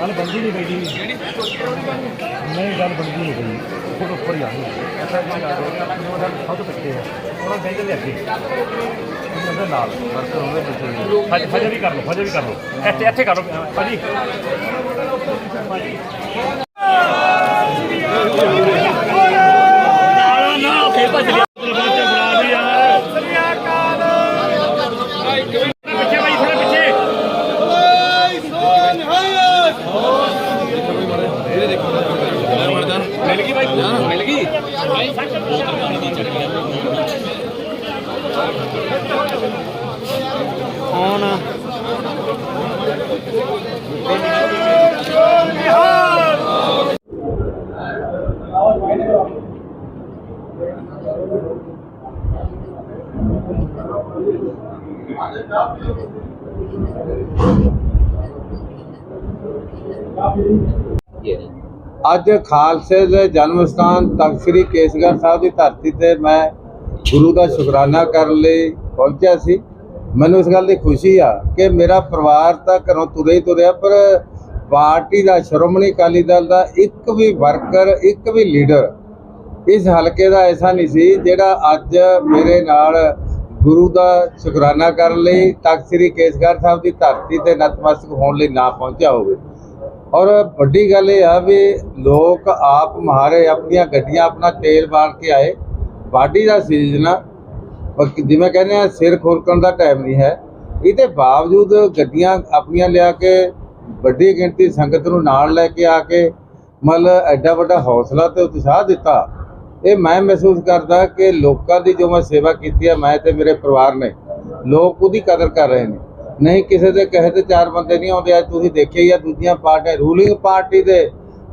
ਗੱਲ ਬੰਦੀ ਨਹੀਂ ਬੈਠੀ। ਨਹੀਂ, ਗੱਲ ਬੰਦੀ ਨਹੀਂ ਗਈ ਉਹ ਉੱਪਰ ਹੀ ਆ ਗਈ। ਐਸਾ ਜੀ ਆ ਗਿਆ ਸਭ ਤੋਂ ਪਿੱਛੇ ਹੈ ਉਹਨਾਂ ਕਹਿੰਦੇ ਲੈ ਅੱਗੇ ਉਹਦੇ ਨਾਲ ਵਰਕਰ ਉਹਦੇ ਪਿੱਛੇ ਫਜ ਫਜ ਵੀ ਕਰ ਲਓ, ਫਜ ਵੀ ਕਰ ਲਓ। ਇੱਥੇ ਇੱਥੇ ਕਰ ਲਓ। ਭਾਜੀ। ਨਾ ਨਾ ਫੇਰ ਭੱਜ ਲਿਆ ਬੱਚੇ ਬਣਾ ਦੀ ਯਾਰ ਪਿੱਛੇ ਭਾਈ ਥੋੜਾ ਪਿੱਛੇ ਮਿਲ ਗਈ ਭਾਈ ਮਿਲ ਅੱਜ ਖਾਲਸੇ ਦੇ ਜਨਮ ਸਥਾਨ ਤਖਤ ਸ੍ਰੀ ਕੇਸਗੜ੍ਹ ਸਾਹਿਬ ਦੀ ਧਰਤੀ ਤੇ ਮੈਂ ਗੁਰੂ ਦਾ ਸ਼ੁਕਰਾਨਾ ਕਰਨ ਲਈ ਪਹੁੰਚਿਆ ਸੀ। ਮੈਨੂੰ ਇਸ ਗੱਲ ਦੀ ਖੁਸ਼ੀ ਆ ਕਿ ਮੇਰਾ ਪਰਿਵਾਰ ਤਾਂ ਘਰੋਂ ਤੁਰੇ ਹੀ ਤੁਰਿਆ, ਪਰ ਪਾਰਟੀ ਦਾ, ਸ਼੍ਰੋਮਣੀ ਅਕਾਲੀ ਦਲ ਦਾ ਇੱਕ ਵੀ ਵਰਕਰ, ਇੱਕ ਵੀ ਲੀਡਰ ਇਸ ਹਲਕੇ ਦਾ ਐਸਾ ਨਹੀਂ ਸੀ ਜਿਹੜਾ ਅੱਜ ਮੇਰੇ ਨਾਲ ਗੁਰੂ ਦਾ ਸ਼ੁਕਰਾਨਾ ਕਰਨ ਲਈ ਤਖਤ ਸ੍ਰੀ ਕੇਸਗੜ੍ਹ ਸਾਹਿਬ ਦੀ ਧਰਤੀ ਤੇ ਨਤਮਸਤਕ ਹੋਣ ਲਈ ਨਾ ਪਹੁੰਚਿਆ ਹੋਵੇ। ਔਰ ਵੱਡੀ ਗੱਲ ਇਹ ਆ ਵੀ ਲੋਕ ਆਪ ਮਹਾਰੇ ਆਪਣੀਆਂ ਗੱਡੀਆਂ, ਆਪਣਾ ਤੇਲ ਬਾਲ ਕੇ ਆਏ। ਵਾਢੀ ਦਾ ਸੀਜ਼ਨ ਆ। ਜਿਵੇਂ ਕਹਿੰਦੇ ਆ, ਸਿਰ ਖੁਰਕਣ ਦਾ ਟਾਈਮ ਨਹੀਂ ਹੈ। ਇਹਦੇ ਬਾਵਜੂਦ ਗੱਡੀਆਂ ਆਪਣੀਆਂ ਲਿਆ ਕੇ ਵੱਡੀ ਗਿਣਤੀ ਸੰਗਤ ਨੂੰ ਨਾਲ ਲੈ ਕੇ ਆ ਕੇ ਮਤਲਬ ਐਡਾ ਵੱਡਾ ਹੌਸਲਾ ਤੇ ਉਤਸ਼ਾਹ ਦਿੱਤਾ। ਇਹ ਮੈਂ ਮਹਿਸੂਸ ਕਰਦਾ ਕਿ ਲੋਕਾਂ ਦੀ ਜੋ ਮੈਂ ਸੇਵਾ ਕੀਤੀ ਹੈ ਮੈਂ ਤੇ ਮੇਰੇ ਪਰਿਵਾਰ ਨੇ, ਲੋਕ ਉਹਦੀ ਕਦਰ ਕਰ ਰਹੇ ਨੇ। ਨਹੀਂ, ਕਿਸੇ ਦੇ ਕਹੇ ਤੇ ਚਾਰ ਬੰਦੇ ਨਹੀਂ ਆਉਂਦੇ, ਅੱਜ ਤੁਸੀਂ ਦੇਖਿਆ ਹੀ ਆ, ਦੂਜੀਆਂ ਪਾਰਟੀਆਂ ਰੂਲਿੰਗ ਪਾਰਟੀ ਦੇ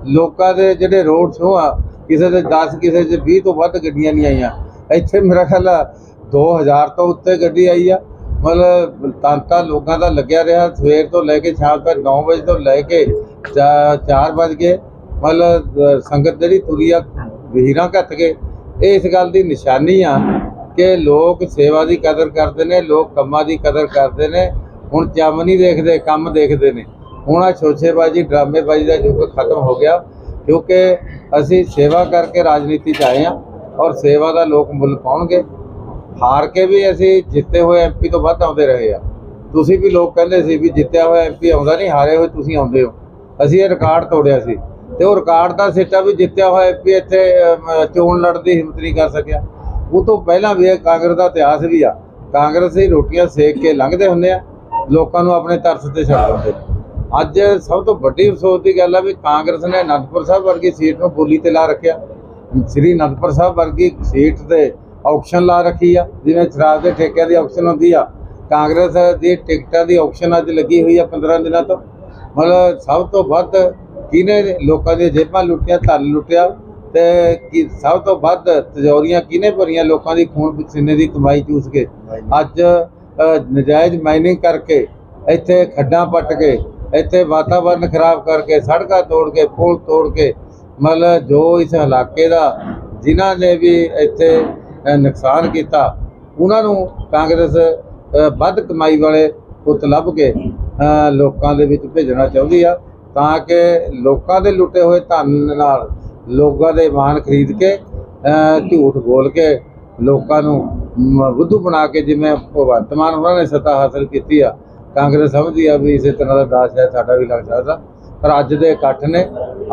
ਲੋਕਾਂ ਦੇ ਜਿਹੜੇ ਰੋਡ ਸ਼ੋ ਆ, ਕਿਸੇ ਦੇ 10 ਕਿਸੇ ਦੇ 20 ਤੋਂ ਵੱਧ ਗੱਡੀਆਂ ਨਹੀਂ ਆਈਆਂ। ਇੱਥੇ ਮੇਰਾ ਖਿਆਲ ਆ 2000 ਤੋਂ ਉੱਤੇ ਗੱਡੀ ਆਈ ਆ। ਮਤਲਬ ਤਾਂਤਾ ਲੋਕਾਂ ਦਾ ਲੱਗਿਆ ਰਿਹਾ, ਸਵੇਰ ਤੋਂ ਲੈ ਕੇ ਸ਼ਾਮ ਤੱਕ 9 ਵਜੇ ਤੋਂ ਲੈ ਕੇ 4 ਵਜ ਗਏ। ਮਤਲਬ ਸੰਗਤ ਜਿਹੜੀ ਤੁਰੀ ਆ, ਵੀਰਾਂ ਘੱਟ ਗਏ। ਇਹ ਇਸ ਗੱਲ ਦੀ ਨਿਸ਼ਾਨੀ ਆ ਕਿ ਲੋਕ ਸੇਵਾ ਦੀ ਕਦਰ ਕਰਦੇ ਨੇ, ਲੋਕ ਕੰਮਾਂ ਦੀ ਕਦਰ ਕਰਦੇ ਨੇ। ਹੁਣ ਚੰਮ ਨਹੀਂ ਦੇਖਦੇ, ਕੰਮ ਦੇਖਦੇ ਨੇ। ਹੁਣ ਆ ਛੋਛੇਬਾਜ਼ੀ, ਡਰਾਮੇਬਾਜ਼ੀ ਦਾ ਯੁੱਗ ਖਤਮ ਹੋ ਗਿਆ, ਕਿਉਂਕਿ ਅਸੀਂ ਸੇਵਾ ਕਰਕੇ ਰਾਜਨੀਤੀ 'ਚ ਆਏ ਆ ਔਰ ਸੇਵਾ ਦਾ ਲੋਕ ਮੁੱਲ ਪਾਉਣਗੇ। ਹਾਰ ਕੇ ਵੀ ਅਸੀਂ ਜਿੱਤੇ ਹੋਏ ਐਮਪੀ ਤੋਂ ਵੱਧ ਆਉਂਦੇ ਰਹੇ ਆ ਤੁਸੀਂ ਵੀ ਲੋਕ ਕਹਿੰਦੇ ਸੀ ਵੀ ਜਿੱਤਿਆ ਹੋਇਆ ਐਮਪੀ ਆਉਂਦਾ ਨਹੀਂ, ਹਾਰੇ ਹੋਏ ਤੁਸੀਂ ਆਉਂਦੇ ਹੋ। ਅਸੀਂ ਇਹ ਰਿਕਾਰਡ ਤੋੜਿਆ ਸੀ। ਤੇ ਉਹ ਰਿਕਾਰਡ ਦਾ ਸਿੱਟਾ ਵੀ ਜਿੱਤਿਆ ਹੋਇਆ ਐਮਪੀ ਇੱਥੇ ਚੋਣ ਲੜਨ ਦੀ ਹਿੰਮਤ ਨਹੀਂ ਕਰ ਸਕਿਆ। ਉਹ ਤੋਂ ਪਹਿਲਾਂ ਵੀ ਇਹ ਕਾਂਗਰਸ ਦਾ ਇਤਿਹਾਸ ਵੀ ਆ। ਕਾਂਗਰਸ ਹੀ ਰੋਟੀਆਂ ਸੇਕ ਕੇ ਲੰਘਦੇ ਹੁੰਦੇ ਆ। ਲੋਕਾਂ ਨੂੰ ਆਪਣੇ ਤਰਸ ਤੇ ਛੱਡ ਦਿੰਦੇ। ਅੱਜ ਸਭ ਤੋਂ ਵੱਡੀ ਅਫਸੋਸ ਦੀ ਗੱਲ ਆ ਵੀ ਕਾਂਗਰਸ ਨੇ ਅਨੰਦਪੁਰ ਸਾਹਿਬ ਵਰਗੀ ਸੀਟ ਨੂੰ ਬੋਲੀ ਤੇ ਲਾ ਰੱਖਿਆ। ਸ੍ਰੀ ਅਨੰਦਪੁਰ ਸਾਹਿਬ ਵਰਗੀ ਸੀਟ ਤੇ ਆਕਸ਼ਨ ਲਾ ਰੱਖੀ ਆ ਜਿਵੇਂ ਸ਼ਰਾਬ ਦੇ ਠੇਕਿਆਂ ਦੀ ਆਕਸ਼ਨ ਹੁੰਦੀ ਆ। ਕਾਂਗਰਸ ਦੀ ਟਿਕਟਾਂ ਦੀ ਆਕਸ਼ਨ ਅੱਜ ਲੱਗੀ ਹੋਈ ਆ 15 ਦਿਨਾਂ ਤੋਂ। ਮਤਲਬ ਸਭ ਤੋਂ ਵੱਧ ਕਿਹਨੇ ਲੋਕਾਂ ਦੀਆਂ ਜੇਬਾਂ ਲੁੱਟੀਆਂ ਧਨ ਲੁੱਟਿਆ ਤੇ ਕੀ ਸਭ ਤੋਂ ਵੱਧ ਤਜੌਰੀਆਂ ਕਿਹਨੇ ਭਰੀਆਂ ਲੋਕਾਂ ਦੀ ਖੂਨ ਪਸੀਨੇ ਦੀ ਕਮਾਈ ਚੂਸ ਕੇ। ਅੱਜ ਨਜਾਇਜ਼ ਮਾਈਨਿੰਗ ਕਰਕੇ ਇੱਥੇ ਖੱਡਾਂ ਪੱਟ ਕੇ, ਇੱਥੇ ਵਾਤਾਵਰਨ ਖਰਾਬ ਕਰਕੇ, ਸੜਕਾਂ ਤੋੜ ਕੇ, ਪੁਲ ਤੋੜ ਕੇ, ਮਤਲਬ ਜੋ ਇਸ ਇਲਾਕੇ ਦਾ, ਜਿਨ੍ਹਾਂ ਨੇ ਵੀ ਇੱਥੇ ਨੁਕਸਾਨ ਕੀਤਾ, ਉਹਨਾਂ ਨੂੰ ਕਾਂਗਰਸ ਵੱਧ ਕਮਾਈ ਵਾਲੇ ਪੁੱਤ ਲੱਭ ਕੇ ਲੋਕਾਂ ਦੇ ਵਿੱਚ ਭੇਜਣਾ ਚਾਹੁੰਦੀ ਆ, ਤਾਂ ਕਿ ਲੋਕਾਂ ਦੇ ਲੁੱਟੇ ਹੋਏ ਧਨ ਨਾਲ ਲੋਕਾਂ ਦੇ ਮਾਨ ਖਰੀਦ ਕੇ ਝੂਠ ਬੋਲ ਕੇ ਲੋਕਾਂ ਨੂੰ ਬੁੱਧੂ ਬਣਾ ਕੇ ਜਿਵੇਂ ਭਗਵੰਤ ਮਾਨ ਉਹਨਾਂ ਨੇ ਸੱਤਾ ਹਾਸਲ ਕੀਤੀ ਆ ਕਾਂਗਰਸ ਸਮਝਦੀ ਆ ਵੀ ਇਸੇ ਤਰ੍ਹਾਂ ਦਾ ਦਾਸ ਹੈ ਸਾਡਾ ਵੀ ਲੱਗ ਸਕਦਾ। ਪਰ ਅੱਜ ਦੇ ਇਕੱਠ ਨੇ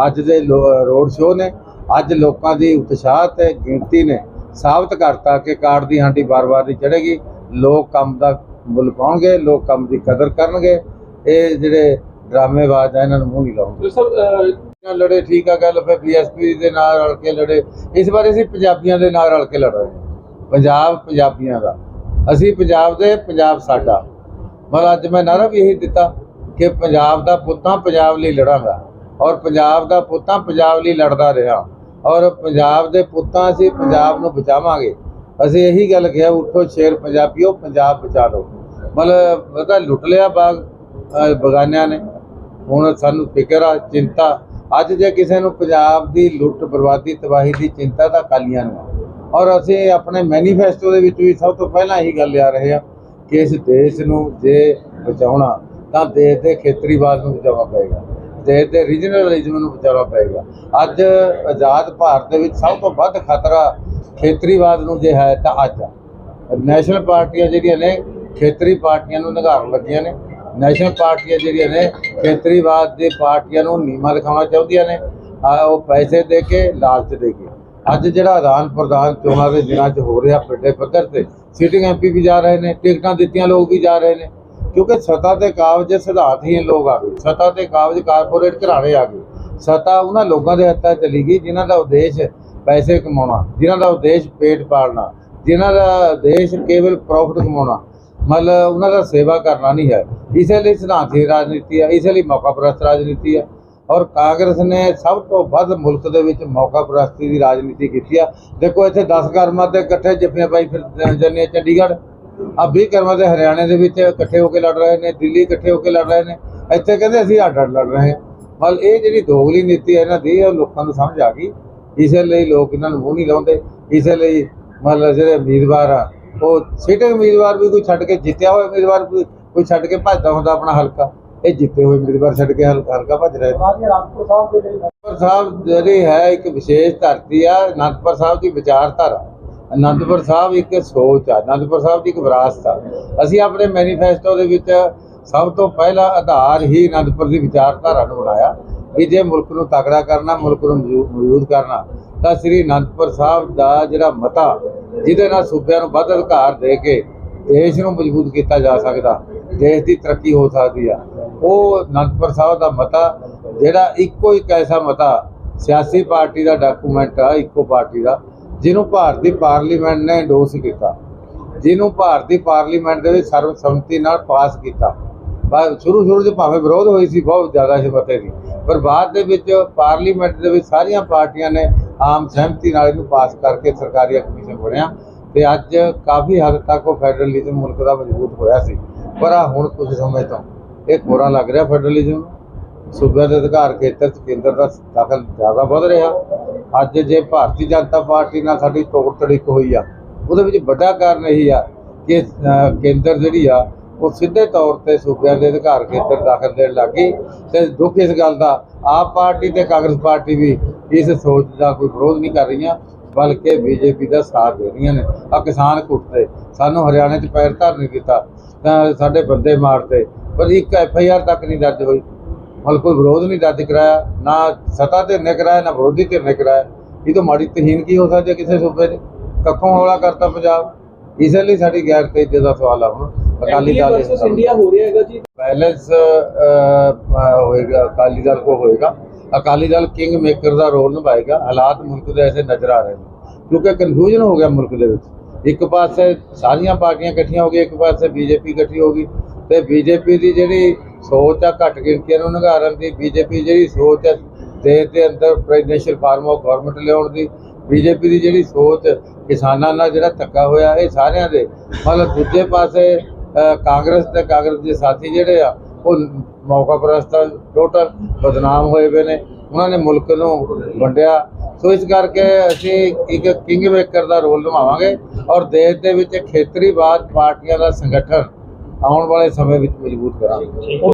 ਅੱਜ ਦੇ ਰੋਡ ਸ਼ੋਅ ਨੇ ਅੱਜ ਲੋਕਾਂ ਦੀ ਉਤਸ਼ਾਹ ਤੇ ਗਿਣਤੀ ਨੇ ਸਾਬਤ ਕਰਤਾ ਕਿ ਕਾਰਡ ਦੀ ਹਾਂਡੀ ਬਾਰ-ਬਾਰ ਨਹੀਂ ਚੜੇਗੀ ਲੋਕ ਕੰਮ ਦਾ ਮੁੱਲ ਪਾਉਣਗੇ ਲੋਕ ਕੰਮ ਦੀ ਕਦਰ ਕਰਨਗੇ। ਇਹ ਜਿਹੜੇ ਡਰਾਮੇਬਾਜ਼ ਆ ਇਹਨਾਂ ਨੂੰ ਮੂੰਹ ਨਹੀਂ ਲਾਉਣਗੇ ਨਾਲ ਲੜੇ ਠੀਕ ਆ ਗੱਲ ਫਿਰ ਬੀਐਸਪੀ ਦੇ ਨਾਲ ਰਲ ਕੇ ਲੜੇ। ਇਸ ਵਾਰ ਅਸੀਂ ਪੰਜਾਬੀਆਂ ਦੇ ਨਾਲ ਰਲ ਕੇ ਲੜ ਰਹੇ ਹਾਂ। ਪੰਜਾਬ ਪੰਜਾਬੀਆਂ ਦਾ। ਅਸੀਂ ਪੰਜਾਬ ਦੇ, ਪੰਜਾਬ ਸਾਡਾ। ਮਤਲਬ ਅੱਜ ਮੈਂ ਨਾਰਾ ਵੀ ਇਹੀ ਦਿੱਤਾ ਕਿ ਪੰਜਾਬ ਦਾ ਪੁੱਤਾਂ ਪੰਜਾਬ ਲਈ ਲੜਾਂਗਾ ਔਰ ਪੰਜਾਬ ਦਾ ਪੁੱਤਾਂ ਪੰਜਾਬ ਲਈ ਲੜਦਾ ਰਿਹਾ ਔਰ ਪੰਜਾਬ ਦੇ ਪੁੱਤਾਂ ਅਸੀਂ ਪੰਜਾਬ ਨੂੰ ਬਚਾਵਾਂਗੇ। ਅਸੀਂ ਇਹੀ ਗੱਲ ਕਿਹਾ, ਉਠੋ ਸ਼ੇਰ ਪੰਜਾਬੀਓ, ਪੰਜਾਬ ਬਚਾ ਲਓ। ਮਤਲਬ, ਪਤਾ, ਲੁੱਟ ਲਿਆ ਬਾਗ ਬਗਾਨਿਆਂ ਨੇ। ਹੁਣ ਸਾਨੂੰ ਫਿਕਰ ਆ, ਚਿੰਤਾ। ਅੱਜ ਜੇ ਕਿਸੇ ਨੂੰ ਪੰਜਾਬ ਦੀ ਲੁੱਟ ਬਰਬਾਦੀ ਤਬਾਹੀ ਦੀ ਚਿੰਤਾ ਤਾਂ ਕਾਲੀਆਂ ਨੂੰ ਔਰ ਅਸੀਂ ਆਪਣੇ ਮੈਨੀਫੈਸਟੋ ਦੇ ਵਿੱਚ ਵੀ ਸਭ ਤੋਂ ਪਹਿਲਾਂ ਇਹੀ ਗੱਲ ਆ ਰਹੇ ਆ ਕਿ ਇਸ ਦੇਸ਼ ਨੂੰ ਜੇ ਬਚਾਉਣਾ, ਤਾਂ ਦੇਸ਼ ਦੇ ਖੇਤਰੀਵਾਦ ਨੂੰ ਬਚਾਉਣਾ ਪਏਗਾ। ਦੇਸ਼ ਦੇ ਰੀਜਨਲਿਜ਼ਮ ਨੂੰ ਬਚਾਉਣਾ ਪਏਗਾ। ਅੱਜ ਆਜ਼ਾਦ ਭਾਰਤ ਦੇ ਵਿੱਚ ਸਭ ਤੋਂ ਵੱਧ ਖਤਰਾ ਖੇਤਰੀਵਾਦ ਨੂੰ ਜੇ ਹੈ ਤਾਂ ਅੱਜ ਆ। ਨੈਸ਼ਨਲ ਪਾਰਟੀਆਂ ਜਿਹੜੀਆਂ ਨੇ, ਖੇਤਰੀ ਪਾਰਟੀਆਂ ਨੂੰ ਨਿਗਾਰਨ ਲੱਗੀਆਂ ਨੇ। ਨੈਸ਼ਨਲ ਪਾਰਟੀਆਂ ਜਿਹੜੀਆਂ ਨੇ, ਖੇਤਰੀਵਾਦ ਦੀ ਪਾਰਟੀਆਂ ਨੂੰ ਨੀਮਾ ਦਿਖਾਉਣਾ ਚਾਹੁੰਦੀਆਂ ਨੇ। ਉਹ ਪੈਸੇ ਦੇ ਕੇ, ਲਾਲਚ ਦੇ ਕੇ। ਅੱਜ ਜਿਹੜਾ ਆਦਾਨ ਪ੍ਰਦਾਨ ਚੋਣਾਂ ਦੇ ਦਿਨਾਂ 'ਚ ਹੋ ਰਿਹਾ ਵੱਡੇ ਪੱਧਰ ਤੇ ਸੀਟਿੰਗ ਐਮਪੀ ਵੀ ਜਾ ਰਹੇ ਨੇ, ਟਿਕਟਾਂ ਦਿੱਤੀਆਂ ਲੋਕ ਵੀ ਜਾ ਰਹੇ ਨੇ, ਕਿਉਂਕਿ ਸੱਤਾ ਤੇ ਕਾਬਜ ਸਿਧਾਂਤਹੀਣ ਲੋਕ ਆ ਗਏ, ਸੱਤਾ ਤੇ ਕਾਬਜ ਕਾਰਪੋਰੇਟ ਘਰਾਣੇ ਆ ਗਏ, ਸੱਤਾ ਉਹਨਾਂ ਲੋਕਾਂ ਦੇ ਹੱਥਾਂ ਚਲੀ ਗਈ ਜਿਨ੍ਹਾਂ ਦਾ ਉਦੇਸ਼ ਪੈਸੇ ਕਮਾਉਣਾ, ਜਿਨ੍ਹਾਂ ਦਾ ਉਦੇਸ਼ ਪੇਟ ਪਾਲਣਾ, ਜਿਨ੍ਹਾਂ ਦਾ ਉਦੇਸ਼ ਕੇਵਲ ਪ੍ਰੋਫਿਟ ਕਮਾਉਣਾ, ਮਤਲਬ ਉਹਨਾਂ ਦਾ ਸੇਵਾ ਕਰਨਾ ਨਹੀਂ ਹੈ, ਇਸੇ ਲਈ ਸਿਧਾਂਤੀ ਰਾਜਨੀਤੀ ਹੈ ਇਸੇ ਲਈ ਮੌਕਾ ਪ੍ਰਸਤ ਰਾਜਨੀਤੀ ਹੈ ਔਰ ਕਾਂਗਰਸ ਨੇ ਸਭ ਤੋਂ ਵੱਧ ਮੁਲਕ ਦੇ ਵਿੱਚ ਮੌਕਾ ਪ੍ਰਸਤੀ ਦੀ ਰਾਜਨੀਤੀ ਕੀਤੀ ਆ। ਦੇਖੋ ਇੱਥੇ 10 ਕਰਮਾਂ ਤੇ ਇਕੱਠੇ ਜੱਫੀਆਂ ਪਾਈ ਫਿਰ ਜਾਂਦੇ ਆ ਚੰਡੀਗੜ੍ਹ। ਆ 20 ਕਰਮਾਂ ਤੇ ਹਰਿਆਣੇ ਦੇ ਵਿੱਚ ਇਕੱਠੇ ਹੋ ਕੇ ਲੜ ਰਹੇ ਨੇ, ਦਿੱਲੀ ਇਕੱਠੇ ਹੋ ਕੇ ਲੜ ਰਹੇ ਨੇ। ਇੱਥੇ ਕਹਿੰਦੇ ਅਸੀਂ ਅੱਡ ਅੱਡ ਲੜ ਰਹੇ ਹਾਂ। ਮਤਲਬ ਇਹ ਜਿਹੜੀ ਦੋਗਲੀ ਨੀਤੀ ਹੈ ਇਹਨਾਂ ਦੀ ਉਹ ਲੋਕਾਂ ਨੂੰ ਸਮਝ ਆ ਗਈ। ਇਸੇ ਲਈ ਲੋਕ ਇਹਨਾਂ ਨੂੰ ਮੂੰਹ ਨਹੀਂ ਲਾਉਂਦੇ। ਇਸੇ ਲਈ ਮਤਲਬ ਜਿਹੜੇ ਉਮੀਦਵਾਰ ਆ, ਉਹ ਸਿਟਿੰਗ ਉਮੀਦਵਾਰ ਵੀ ਕੋਈ ਛੱਡ ਕੇ ਜਿੱਤਿਆ ਹੋਇਆ ਉਮੀਦਵਾਰ ਕੋਈ ਕੋਈ ਛੱਡ ਕੇ ਭੱਜਦਾ ਹੁੰਦਾ ਆਪਣਾ ਹਲਕਾ। ਇਹ ਜਿੱਤੇ ਹੋਏ ਉਮੀਦਵਾਰ ਛੱਡ ਕੇ ਹਲ- ਹਲਕਾ ਭੱਜ ਰਹੇ ਅਨੰਦਪੁਰ ਸਾਹਿਬ ਜਿਹੜੀ ਹੈ ਇੱਕ ਵਿਸ਼ੇਸ਼ ਧਰਤੀ ਆ, ਅਨੰਦਪੁਰ ਸਾਹਿਬ ਦੀ ਵਿਚਾਰਧਾਰਾ। ਅਨੰਦਪੁਰ ਸਾਹਿਬ ਇੱਕ ਸੋਚ ਆ, ਅਨੰਦਪੁਰ ਸਾਹਿਬ ਦੀ ਇੱਕ ਵਿਰਾਸਤ ਆ। ਅਸੀਂ ਆਪਣੇ ਮੈਨੀਫੈਸਟੋ ਦੇ ਵਿੱਚ ਸਭ ਤੋਂ ਪਹਿਲਾ ਆਧਾਰ ਹੀ ਅਨੰਦਪੁਰ ਦੀ ਵਿਚਾਰਧਾਰਾ ਨੂੰ ਬਣਾਇਆ ਵੀ ਜੇ ਮੁਲਕ ਨੂੰ ਤਕੜਾ ਕਰਨਾ, ਮੁਲਕ ਨੂੰ ਮਜ਼ਬੂਤ ਕਰਨਾ, ਤਾਂ ਸ੍ਰੀ ਅਨੰਦਪੁਰ ਸਾਹਿਬ ਦਾ ਜਿਹੜਾ ਮਤਾ, ਜਿਹਦੇ ਨਾਲ ਸੂਬਿਆਂ ਨੂੰ ਵੱਧ ਅਧਿਕਾਰ ਦੇ ਕੇ ਦੇਸ਼ ਨੂੰ ਮਜ਼ਬੂਤ ਕੀਤਾ ਜਾ ਸਕਦਾ। ਦੇਸ਼ ਦੀ ਤਰੱਕੀ ਹੋ ਸਕਦੀ ਆ। ਉਹ ਅਨੰਦਪੁਰ ਸਾਹਿਬ ਦਾ ਮਤਾ, ਜਿਹੜਾ ਇੱਕੋ ਇੱਕ ਐਸਾ ਮਤਾ, ਸਿਆਸੀ ਪਾਰਟੀ ਦਾ ਡਾਕੂਮੈਂਟ ਆ, ਇੱਕੋ ਪਾਰਟੀ ਦਾ, ਜਿਹਨੂੰ ਭਾਰਤੀ ਪਾਰਲੀਮੈਂਟ ਨੇ ਇੰਡੋਰਸ ਕੀਤਾ। ਜਿਹਨੂੰ ਭਾਰਤੀ ਪਾਰਲੀਮੈਂਟ ਦੇ ਵਿੱਚ ਸਰਵਸੰਮਤੀ ਨਾਲ ਪਾਸ ਕੀਤਾ। ਪਰ ਸ਼ੁਰੂ ਸ਼ੁਰੂ 'ਚ ਭਾਵੇਂ ਵਿਰੋਧ ਹੋਈ ਸੀ, ਬਹੁਤ ਜ਼ਿਆਦਾ ਸੀ ਮਤੇ ਦੀ। ਪਰ ਬਾਅਦ ਦੇ ਵਿੱਚ ਪਾਰਲੀਮੈਂਟ ਦੇ ਵਿੱਚ ਸਾਰੀਆਂ ਪਾਰਟੀਆਂ ਨੇ ਆਮ ਸਹਿਮਤੀ ਨਾਲ ਇਹਨੂੰ ਪਾਸ ਕਰਕੇ ਸਰਕਾਰੀ ਕਮਿਸ਼ਨ ਬਣਿਆ। ਤੇ ਅੱਜ ਕਾਫੀ ਹੱਦ ਤੱਕ ਉਹ ਫੈਡਰਲਿਜ਼ਮ ਮੁਲਕ ਦਾ ਮਜ਼ਬੂਤ ਹੋਇਆ ਸੀ। ਪਰ ਆ ਹੁਣ ਕੁਝ ਸਮੇਂ ਤੋਂ ਇਹ ਕੋਰਾ ਲੱਗ ਰਿਹਾ ਫੈਡਰਲਿਜ਼ਮ ਸੂਬਿਆਂ ਦੇ ਅਧਿਕਾਰ ਖੇਤਰ 'ਚ ਕੇਂਦਰ ਦਾ ਦਖਲ ਜ਼ਿਆਦਾ ਵੱਧ ਰਿਹਾ। ਅੱਜ ਜੇ ਭਾਰਤੀ ਜਨਤਾ ਪਾਰਟੀ ਨਾਲ ਸਾਡੀ ਤੋੜ ਤੜਿਕ ਹੋਈ ਆ, ਉਹਦੇ ਵਿੱਚ ਵੱਡਾ ਕਾਰਨ ਇਹੀ ਆ ਕਿ ਕੇਂਦਰ ਜਿਹੜੀ ਆ, ਉਹ ਸਿੱਧੇ ਤੌਰ ਤੇ ਸੂਬਿਆਂ ਦੇ ਅਧਿਕਾਰ ਖੇਤਰ ਦਾਖਲ ਦੇਣ ਲੱਗੀ ਤੇ ਦੁੱਖ ਇਸ ਗੱਲ ਦਾ, ਆਪ ਪਾਰਟੀ ਤੇ ਕਾਂਗਰਸ ਪਾਰਟੀ ਵੀ ਇਸ ਸੋਚ ਦਾ ਕੋਈ ਵਿਰੋਧ ਨਹੀਂ ਕਰ ਰਹੀਆਂ, ਬਲਕਿ ਬੀਜੇਪੀ ਦਾ ਸਾਥ ਦੇ ਰਹੀਆਂ ਨੇ। ਆ ਕਿਸਾਨ ਕੁੱਟਦੇ ਸਾਨੂੰ ਹਰਿਆਣੇ 'ਚ ਪੈਰ ਧਰ ਨਹੀਂ ਦਿੱਤਾ ਸਾਡੇ ਬੰਦੇ ਮਾਰਤੇ ਪਰ ਇੱਕ ਐਫ ਆਈ ਆਰ ਤੱਕ ਨਹੀਂ ਦਰਜ ਹੋਈ। ਮਤਲਬ ਕੋਈ ਵਿਰੋਧ ਨਹੀਂ ਦਰਜ ਕਰਾਇਆ ਨਾ ਸਤਾ ਤੇ ਨੇ ਕਰਾਇਆ ਨਾ ਵਿਰੋਧੀ ਤੇ ਨੇ ਕਰਾਇਆ। ਇਹ ਤਾਂ ਮਾੜੀ ਤਹੀਨ ਕੀ ਹੋ ਸਕਦੀ ਕਿਸੇ ਸੂਬੇ 'ਚ ਕੱਖੋਂ ਹੌਲਾ ਕਰਤਾ ਪੰਜਾਬ। ਇਸ ਲਈ ਸਾਡੀ ਗੈਰ ਤੇਜ਼ੀ ਦਾ ਸਵਾਲ ਆ ਹੁਣ। ਅਕਾਲੀ ਦਲ ਇੰਡੀਆ ਹੋ ਰਿਹਾ ਹੈਗਾ ਜੀ। ਬੈਲੈਂਸ ਹੋਏਗਾ ਅਕਾਲੀ ਦਲ ਕੋ ਹੋਏਗਾ। ਅਕਾਲੀ ਦਲ ਕਿੰਗ ਮੇਕਰ ਦਾ ਰੋਲ ਨਿਭਾਏਗਾ। ਹਾਲਾਤ ਮੁਲਕ ਦੇ ਐਸੇ ਨਜ਼ਰ ਆ ਰਹੇ ਨੇ। ਕਿਉਂਕਿ ਕਨਫਿਊਜ਼ਨ ਹੋ ਗਿਆ ਮੁਲਕ ਦੇ ਵਿੱਚ। ਇੱਕ ਪਾਸੇ ਸਾਰੀਆਂ ਪਾਰਟੀਆਂ ਇਕੱਠੀਆਂ ਹੋ ਗਈਆਂ, ਇੱਕ ਪਾਸੇ ਬੀਜੇਪੀ ਇਕੱਠੀ ਹੋ ਗਈ। ਤੇ ਬੀਜੇਪੀ ਦੀ ਜਿਹੜੀ ਸੋਚ ਆ ਘੱਟ ਗਿਣਤੀਆਂ ਨੂੰ ਨਿਗਾਰਨ ਦੀ, ਬੀਜੇਪੀ ਜਿਹੜੀ ਸੋਚ ਹੈ ਦੇਸ਼ ਦੇ ਅੰਦਰ ਪ੍ਰੈਜ਼ੀਡੈਂਸ਼ੀਅਲ ਫਾਰਮ ਆਫ ਗਵਰਨਮੈਂਟ ਲਿਆਉਣ ਦੀ, ਬੀਜੇਪੀ ਦੀ ਜਿਹੜੀ ਸੋਚ ਕਿਸਾਨਾਂ ਨਾਲ ਜਿਹੜਾ ਧੱਕਾ ਹੋਇਆ, ਇਹ ਸਾਰਿਆਂ ਦੇ। ਮਤਲਬ ਦੂਜੇ ਪਾਸੇ ਕਾਂਗਰਸ ਤੇ ਕਾਂਗਰਸ ਦੇ ਸਾਥੀ ਜਿਹੜੇ ਆ, ਉਹ ਮੌਕਾ ਪ੍ਰਸਤਾ ਟੋਟਲ ਬਦਨਾਮ ਹੋਏ ਪਏ ਨੇ। ਉਹਨਾਂ ਨੇ ਮੁਲਕ ਨੂੰ ਵੰਡਿਆ। ਸੋ ਇਸ ਕਰਕੇ ਅਸੀਂ ਇੱਕ ਕਿੰਗ ਮੇਕਰ ਦਾ ਰੋਲ ਨਿਭਾਵਾਂਗੇ ਔਰ ਦੇਸ਼ ਦੇ ਵਿੱਚ ਖੇਤਰੀਵਾਦ ਪਾਰਟੀਆਂ ਦਾ ਸੰਗਠਨ ਆਉਣ ਵਾਲੇ ਸਮੇਂ ਵਿੱਚ ਮਜ਼ਬੂਤ ਕਰਾਂਗੇ।